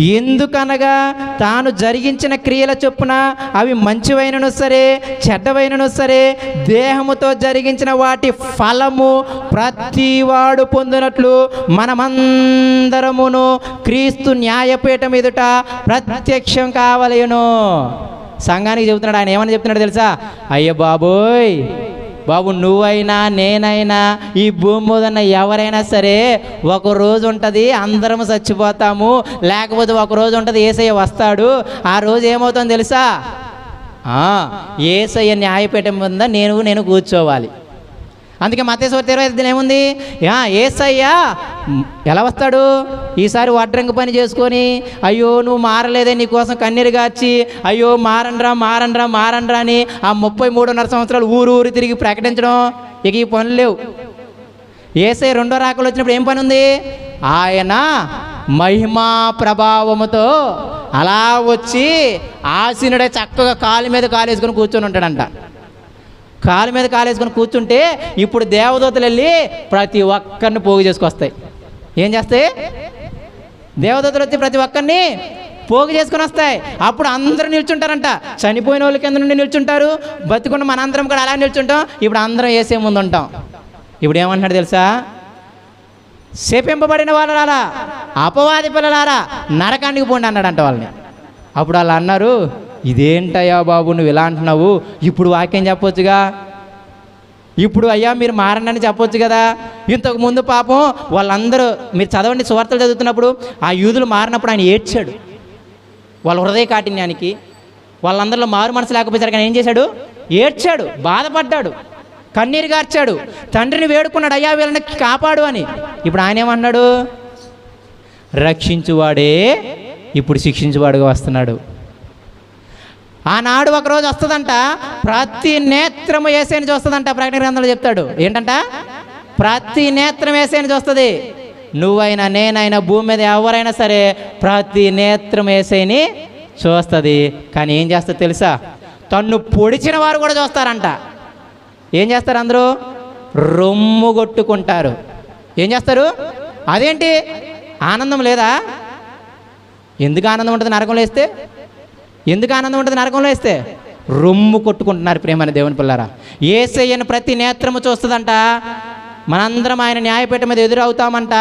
ఎందుకనగా తాను జరిగించిన క్రియల చొప్పున అవి మంచివైనను సరే చెడ్డవైనను సరే దేహముతో జరిగించిన వాటి ఫలము ప్రతివాడు పొందినట్లు మనమందరమును క్రీస్తు న్యాయపీఠం ఎదుట ప్రత్యక్షం కావలేను. సంఘానికి చెబుతున్నాడు ఆయన ఏమని చెప్తున్నాడు తెలుసా? అయ్య బాబోయ్! బాబు నువ్వైనా నేనైనా ఈ భూమి మీద ఎవరైనా సరే ఒక రోజు ఉంటుంది అందరం చచ్చిపోతాము. లేకపోతే ఒక రోజు ఉంటుంది ఏసయ్య వస్తాడు. ఆ రోజు ఏమవుతుందో తెలుసా? ఏసయ్య న్యాయపీఠం ఉందా నేను నేను కూర్చోవాలి. అందుకే మతేశ్వర ఇరవై ఐదు ఏముంది? ఏసయ్యా ఎలా వస్తాడు? ఈసారి వడ్రంగి పని చేసుకొని అయ్యో నువ్వు మారలేదే నీకోసం కన్నీరు గార్చి అయ్యో మారండ్రా మారండ్రా మారండ్రా అని ఆ ముప్పై మూడున్నర సంవత్సరాలు ఊరు ఊరు తిరిగి ప్రకటించడం ఇక ఈ పనులు లేవు. ఏసై రెండో రాకలు వచ్చినప్పుడు ఏం పని ఉంది ఆయన మహిమా ప్రభావముతో అలా వచ్చి ఆసీనుడే చక్కగా కాలు మీద కాలు వేసుకొని కూర్చొని ఉంటాడంట. కాలు మీద కాలేసుకొని కూర్చుంటే ఇప్పుడు దేవదూతలు వెళ్ళి ప్రతి ఒక్కరిని పోగు చేసుకొస్తాయి. ఏం చేస్తాయి? దేవదూతలు వచ్చి ప్రతి ఒక్కరిని పోగు చేసుకొని వస్తాయి. అప్పుడు అందరూ నిల్చుంటారంట. చనిపోయిన వాళ్ళ కింద నుండి నిల్చుంటారు? బతుకున్న మనందరం కూడా అలా నిల్చుంటాం. ఇప్పుడు అందరం వేసే ముందు ఉంటాం. ఇప్పుడు ఏమంటున్నాడు తెలుసా? శపింపబడిన వాళ్ళారా అపవాది పిల్లలారా నరకానికి పోండి అన్నాడంట వాళ్ళని. అప్పుడు వాళ్ళు అన్నారు ఇదేంటయ్యా బాబు నువ్వు ఇలా అంటున్నావు? ఇప్పుడు వాక్యం చెప్పొచ్చుగా? ఇప్పుడు అయ్యా మీరు మారండి అని చెప్పొచ్చు కదా? ఇంతకు ముందు పాపం వాళ్ళందరూ మీరు చదవండి సువార్తలు చదువుతున్నప్పుడు ఆ యూదులు మారినప్పుడు ఆయన ఏడ్చాడు. వాళ్ళ హృదయ కాఠిన్యానికి వాళ్ళందరిలో మారు మనసు లేకపోతే ఆయన ఏం చేశాడు? ఏడ్చాడు బాధపడ్డాడు కన్నీరు గార్చాడు. తండ్రిని వేడుకున్నాడు అయ్యా వీళ్ళని కాపాడు అని. ఇప్పుడు ఆయన ఏమన్నాడు రక్షించువాడే ఇప్పుడు శిక్షించువాడుగా వస్తున్నాడు. ఆనాడు ఒకరోజు వస్తుందంట ప్రతి నేత్రము వేసేని చూస్తుందంట ప్రకటన గ్రంథంలో చెప్తాడు. ఏంటంట? ప్రతి నేత్రం వేసేని చూస్తుంది. నువ్వైనా నేనైనా భూమి మీద ఎవరైనా సరే ప్రతి నేత్రం వేసేని చూస్తుంది. కానీ ఏం చేస్తుంది తెలుసా? తన్ను పొడిచిన వారు కూడా చూస్తారంట. ఏం చేస్తారు అందరూ? రొమ్ము కొట్టుకుంటారు. ఏం చేస్తారు? అదేంటి? ఆనందం లేదా? ఎందుకు ఆనందం ఉంటుంది నరకంలో వేస్తే? ఎందుకు ఆనందం ఉంటుంది నరకంలో వేస్తే? రొమ్ము కొట్టుకుంటున్నారు ప్రేమని దేవుని పిల్లరా. ఏసయ్యను ప్రతి నేత్రము చూస్తుందంట. మనందరం ఆయన న్యాయపీఠం మీద ఎదురవుతామంట.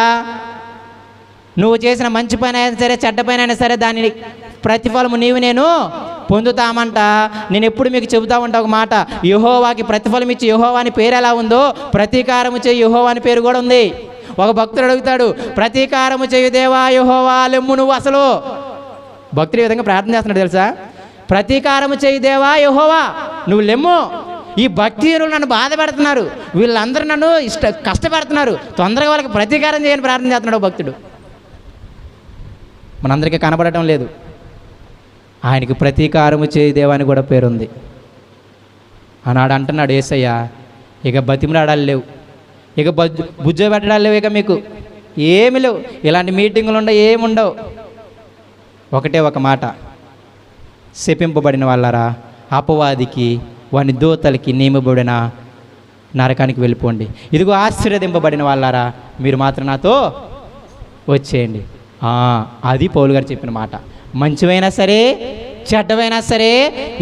నువ్వు చేసిన మంచి పైన అయినా సరే చెడ్డ పైన అయినా సరే దాని ప్రతిఫలము నీవు నేను పొందుతామంట. నేను ఎప్పుడు మీకు చెబుతా ఉంటా ఒక మాట. యహోవాకి ప్రతిఫలం ఇచ్చి యహోవాని పేరు ఎలా ఉందో ప్రతీకారము చేయి యహోవాని పేరు కూడా ఉంది. ఒక భక్తుడు అడుగుతాడు ప్రతీకారము చేయు దేవా యహోవా లెమ్ము నువ్వు అసలు భక్తుడు ఈ విధంగా ప్రార్థన చేస్తున్నాడు తెలుసా? ప్రతీకారము చేయి దేవా యహోవా నువ్వు లెమ్ము. ఈ భక్తిహీనులు నన్ను బాధ పెడుతున్నారు. వీళ్ళందరూ నన్ను ఇష్ట కష్టపెడుతున్నారు. తొందరగా వాళ్ళకి ప్రతీకారం చేయని ప్రార్థన చేస్తున్నాడు భక్తుడు. మనందరికీ కనబడటం లేదు. ఆయనకి ప్రతీకారము చేయి దేవాని కూడా పేరుంది. ఆనాడు అంటున్నాడు ఏసయ్య ఇక బతిమలాడాలు లేవు. ఇక బజ్జు బుజ్జో పెట్టడాలు లేవు ఇక మీకు. ఏమి లేవు. ఇలాంటి మీటింగులు ఉండవు ఏమి ఉండవు ఒకటే ఒక మాట. శపింపబడిన వాళ్ళరా అపవాదికి వాని దూతలకి నియమబడిన నరకానికి వెళ్ళిపోండి. ఇదిగో ఆశీర్వదింపబడిన వాళ్ళారా మీరు మాత్రం నాతో వచ్చేయండి. అది పౌలు గారు చెప్పిన మాట. మంచివైనా సరే చెడ్డవైనా సరే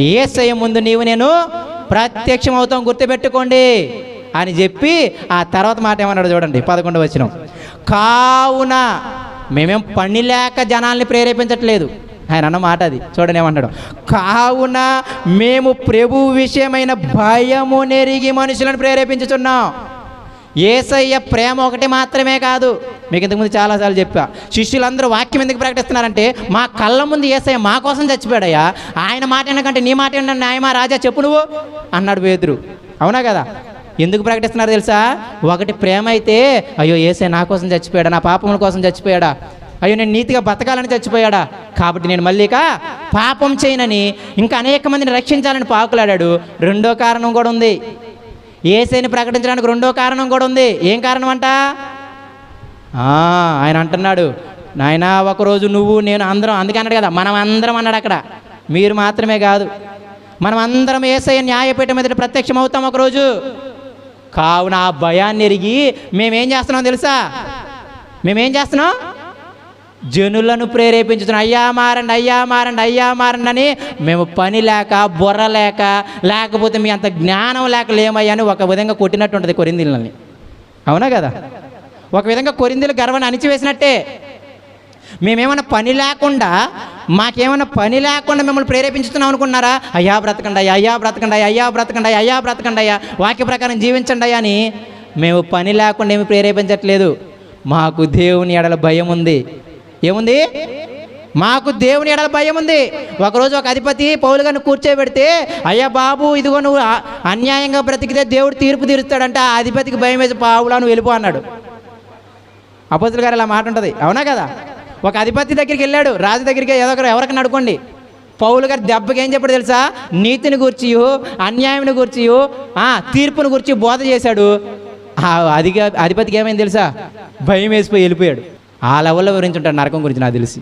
ఏ ముందు నీవు నేను ప్రత్యక్షం అవుతాం గుర్తుపెట్టుకోండి అని చెప్పి ఆ తర్వాత మాట ఏమన్నాడు చూడండి పదకొండు వచ్చిన కావున మేమేం పని లేక జనాల్ని ప్రేరేపించట్లేదు. ఆయన అన్న మాట అది. చూడనేమంటాడు కావున మేము ప్రభు విషయమైన భయము నెరిగి మనుషులను ప్రేరేపించుచున్నాం. ఏసయ్య ప్రేమ ఒకటి మాత్రమే కాదు. మీకు ఇంతకుముందు చాలాసార్లు చెప్పా. శిష్యులందరూ వాక్యం ఎందుకు ప్రకటిస్తున్నారంటే మా కళ్ళ ముందు ఏసయ్య మా కోసం చచ్చిపోయాడయ్యా. ఆయన మాట ఏంటంటే నీ మాట ఏంటంటే న్యాయమా రాజా? చెప్పు నువ్వు అన్నాడు పేదరు అవునా కదా? ఎందుకు ప్రకటిస్తున్నారు తెలుసా? ఒకటి ప్రేమ అయితే అయ్యో ఏసే నా కోసం చచ్చిపోయాడా? నా పాపముల కోసం చచ్చిపోయాడా? అయ్యో నేను నీతిగా బతకాలని చచ్చిపోయాడా? కాబట్టి నేను మళ్ళీ పాపం చేయనని ఇంకా అనేక మందిని రక్షించాలని పాకులాడాడు. రెండో కారణం కూడా ఉంది. ఏసైని ప్రకటించడానికి రెండో కారణం కూడా ఉంది. ఏం కారణం అంట? ఆయన అంటున్నాడు నాయన ఒకరోజు నువ్వు నేను అందరం అందుకే అన్నాడు కదా మనం అందరం అన్నాడు అక్కడ. మీరు మాత్రమే కాదు. మనం అందరం ఏసఐ న్యాయపీఠం మీద ప్రత్యక్షం అవుతాం ఒకరోజు. కావున ఆ భయాన్ని ఎరిగి మేమేం చేస్తున్నాం తెలుసా? మేమేం చేస్తున్నాం? జనులను ప్రేరేపించుతున్నాం. అయ్యా మారండి అయ్యా మారండి అయ్యా మారండి అని మేము పని లేక బుర్ర లేక లేకపోతే మీ అంత జ్ఞానం లేక లేమయ్యా అని ఒక విధంగా కొట్టినట్టు ఉంటుంది కొరిందిల్ని అవునా కదా? ఒక విధంగా కొరిందిలు గర్వాన్ని అణిచివేసినట్టే. మేమేమైనా పని లేకుండా మాకేమైనా పని లేకుండా మిమ్మల్ని ప్రేరేపించుతున్నాం అనుకున్నారా? అయ్యా బ్రతకండి అయ్యా అయ్యా బ్రతకండి అయ్యా అయ్యా బ్రతకండి అయ్యా అయ్యా బ్రతకండి అయ్యా వాక్య ప్రకారం జీవించండి అయ్యా అని మేము పని లేకుండా ఏమి ప్రేరేపించట్లేదు. మాకు దేవుని ఎడల భయం ఉంది. ఏముంది? మాకు దేవుని ఎడల భయం ఉంది. ఒకరోజు ఒక అధిపతి పౌలు గారిని కూర్చోబెడితే అయ్యా బాబు ఇదిగో నువ్వు అన్యాయంగా బ్రతికితే దేవుడు తీర్పు తీరుస్తాడంటే ఆ అధిపతికి భయం వేసి పావులా నువ్వు వెళ్ళిపో అన్నాడు. అపోతుల గారు ఇలా మాట ఉంటుంది. అవునా కదా? ఒక అధిపతి దగ్గరికి వెళ్ళాడు రాజు దగ్గరికి ఏదో ఒకరు ఎవరికైనా అడుకోండి పౌలు గారు దెబ్బకి ఏం చెప్పాడు తెలుసా? నీతిని గురించి అన్యాయంని గురించి తీర్పుని గురించి బోధ చేశాడు. ఆ అధిక అధిపతికి ఏమైంది తెలుసా? భయం వేసిపోయి వెళ్ళిపోయాడు. ఆ లెవెల్లో వివరించుంటాడు నరకం గురించి నాకు తెలిసి.